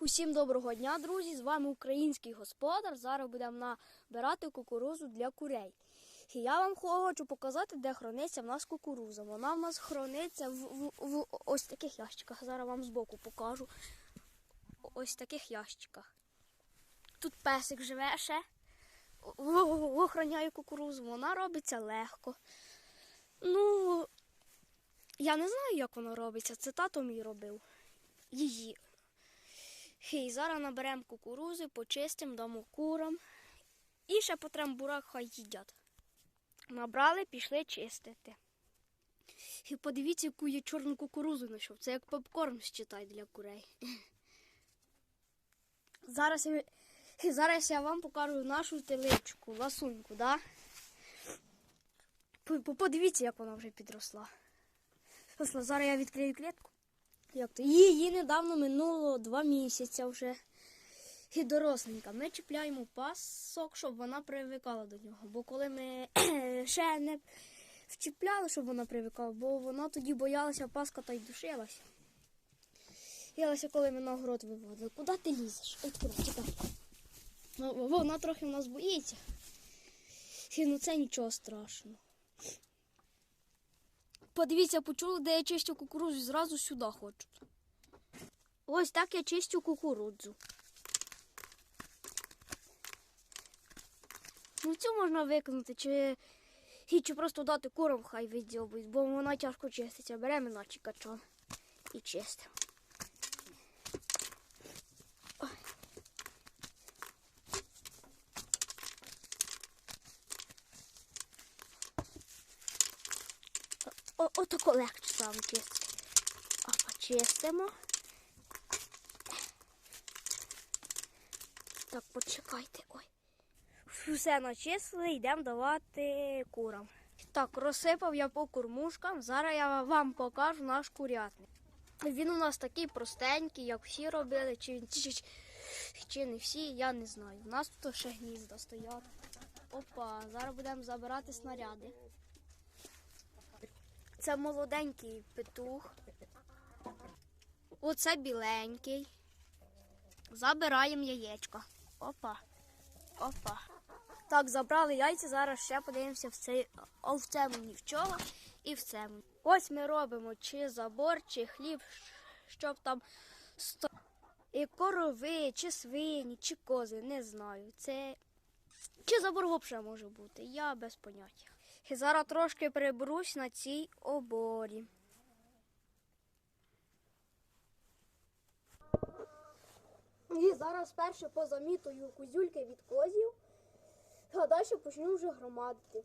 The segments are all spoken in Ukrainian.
Усім доброго дня, друзі! З вами український господар. Зараз будемо набирати кукурузу для курей. І я вам хочу показати, де храниться в нас кукуруза. Вона в нас храниться в, в, в ось таких ящиках. Зараз вам збоку покажу. Ось таких ящиках. Тут песик живе ще. В- кукурузу. Вона робиться легко. Ну, я не знаю, як вона робиться. Це тато мій робив. Її. І зараз наберемо кукурузи, почистимо, дамо курам. І ще потрем бурак, хай їдять. Набрали, пішли чистити. І подивіться, яку я чорну кукурузу знайшов. Це як попкорн считай для курей. Зараз я, зараз я вам покажу нашу теличку, ласуньку, да? Подивіться, як вона вже підросла. Зараз я відкрию клітку. Як то? Її недавно минуло два місяці вже. І доросленька. Ми чіпляємо пасок, щоб вона привикала до нього. Бо коли ми ще не вчіпляли, щоб вона привикала, бо вона тоді боялася паска та й душилася. Боялася, коли ми на город виводили. Куди ти лізеш? Ой, куди. Ну, вона трохи в нас боїться. І ну це нічого страшного. Подивіться, почули, де я чистю кукурудзу, зразу сюди хочу. Ось так я чистю кукурудзу. Ну цю можна викинути, чи, і чи просто дати курам, хай відділбують, бо вона тяжко чиститься. Беремо наче качан і чистимо. О, отако легше саме чистити. А почистимо. Так, почекайте. Ой. Все начислили, йдемо давати курам. Так, розсипав я по кормушкам. Зараз я вам покажу наш курятник. Він у нас такий простенький, як всі робили, чи, він- чи, чи, чи не всі, я не знаю. У нас тут ще гнізда стоять. Опа, зараз будемо забирати снаряди. Це молоденький петух. Оце біленький. Забираємо яєчко. Опа. Опа. Так, забрали яйця, зараз ще подивимося в цей, а в цьому ні в чого і в цьому. Ось ми робимо чи забор, чи хліб, щоб там сто... і корови, чи свині, чи кози, не знаю. Це чи забор взагалі може бути, я без поняття. І зараз трошки приберусь на цій оборі. І зараз перше позамітую кузюльки від козів, а далі почну вже громадити.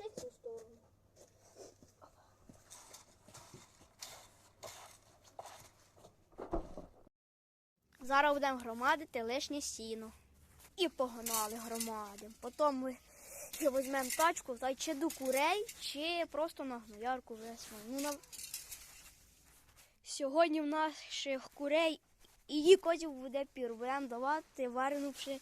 Ще цю сторону. Зараз будемо громадити лишнє сіно. І погнали громадимо. Потім ми візьмемо тачку та чи до курей, чи просто на гноярку весимо. Ну, на... Сьогодні в наших курей і її козів буде пір. Будемо давати варену пши...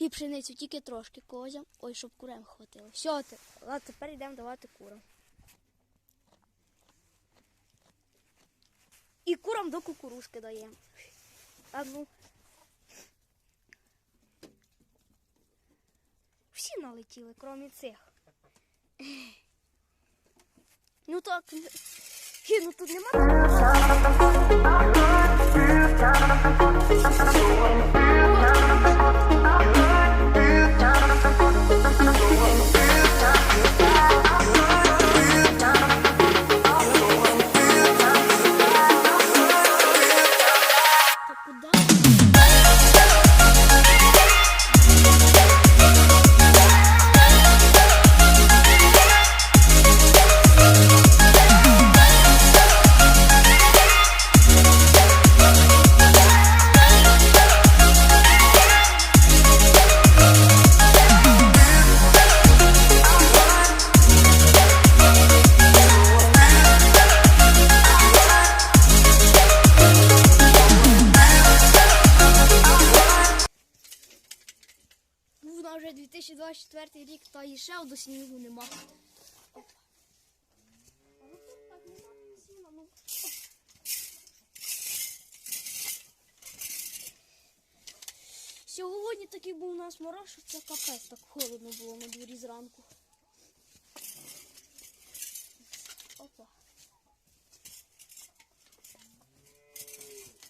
і пшеницю, тільки трошки козям. Ой, щоб курям хватило. Все, а тепер йдемо давати курам. І курам до кукурузки даємо. А ну. Всі налетіли, крім цих. Ну так. Ну тут нема. Ще до снігу нема. Сьогодні такий був у нас мороз, що це капець, так холодно було на дворі зранку. Опа.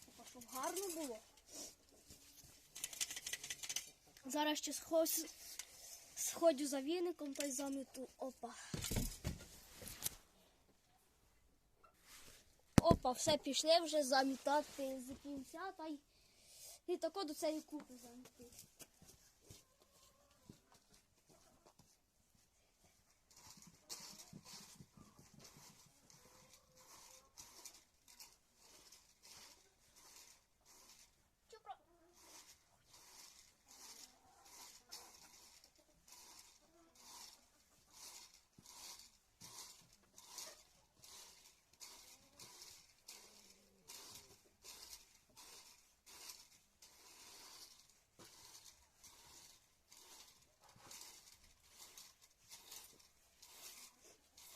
Опа, щоб гарно було. Зараз ще схож, сходжу за віником та й заміту. Опа. Опа, все пішли вже замітати з кінця та й і тако до цієї купи замітити. Чупра.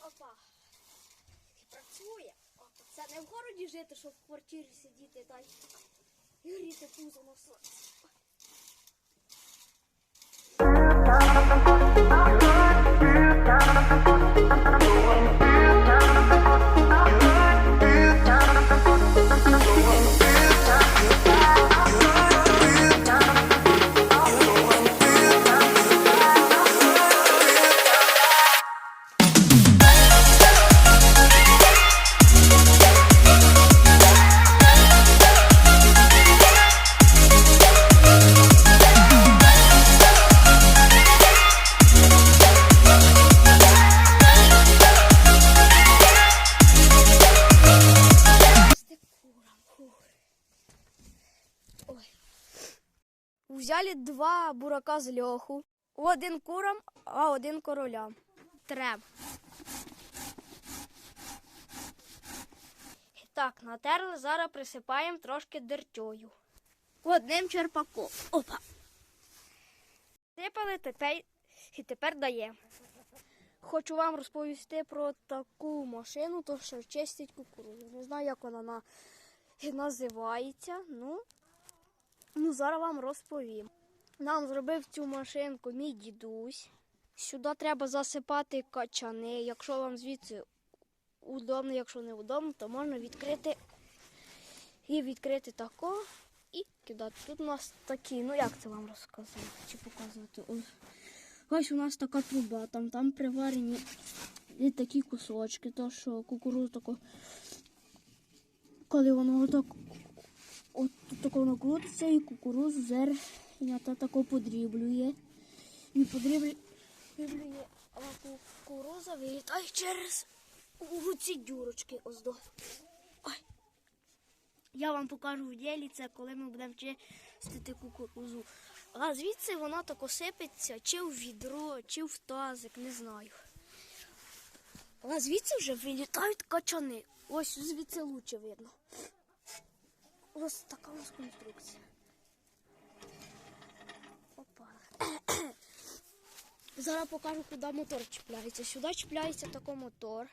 Опа. І працює. Опа. Це не в городі жити, щоб в квартирі сидіти та й гріти пузо на сонці. Взяли два бурака з льоху. Один курам, а один королям. Треб. Так, натерли, зараз присипаємо трошки дертьою. Одним черпаком. Опа. Сипали тепер, і тепер даємо. Хочу вам розповісти про таку машину, то що чистить кукурудзу. Не знаю, як вона на... називається. Ну, ну, зараз вам розповім. Нам зробив цю машинку мій дідусь. Сюди треба засипати качани. Якщо вам звідси удобно, якщо не удобно, то можна відкрити і відкрити тако і кидати. Тут у нас такі, ну як це вам розказати чи показувати? Ось. У нас така труба, там, там приварені і такі кусочки, то що кукурудзу тако, коли воно отак, от тако воно і кукурудзу зерня та тако подріблює. І подріблює а кукуруза вилітає через ці дюрочки ось. Ой. Я вам покажу в ділі це, коли ми будемо чистити кукурузу. А звідси вона тако сипеться чи в відро, чи в тазик, не знаю. А звідси вже вилітають качани. Ось звідси лучше видно. Ось така нас конструкція. Опа. Зараз покажу, куди мотор чіпляється. Сюди чіпляється такий мотор.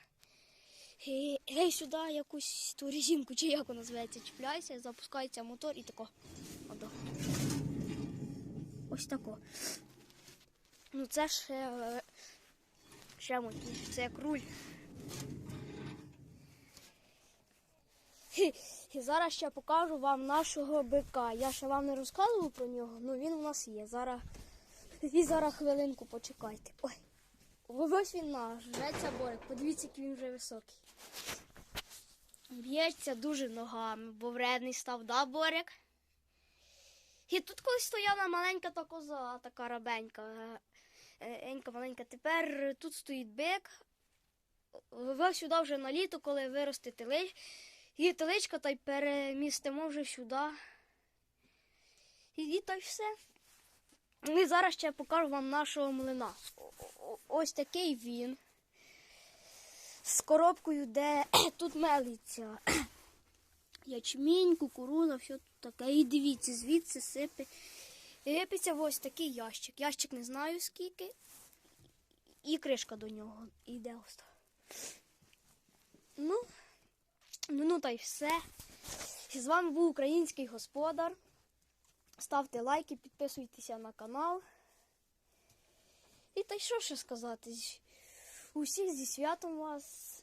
І, і сюди якусь ту резинку, чи як вона називається, чіпляється, запускається мотор і тако. Одо. Ось тако. Ну це ще, е, ще мощніше, це як руль. І зараз ще покажу вам нашого бика. Я ще вам не розказував про нього, але він у нас є. Зараз, і зараз хвилинку почекайте. Ой. Ось він наш, жреться Борик. Подивіться, який він вже високий. Б'ється дуже ногами, бо вредний став, да, Борик? І тут колись стояла маленька та коза, така рабенька. е, Енька маленька. Тепер тут стоїть бик. Ви сюди вже на літо, коли виросте телич. І теличка та й перемістимо вже сюди. І, і та й все. Ну, І зараз ще покажу вам нашого млина. Ось такий він. З коробкою, де тут мелиться ячмінь, кукуруза, все тут таке. І дивіться, звідси сипе І ліпиться ось такий ящик. Ящик не знаю скільки. І кришка до нього йде ось. так. Ну, ну, та й все. З вами був український господар. Ставте лайки, підписуйтеся на канал. І та й що ще сказати? Усіх зі святом вас.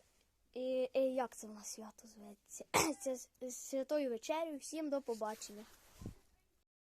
І, і як це в нас свято зветься? Це святою вечерю. Всім до побачення.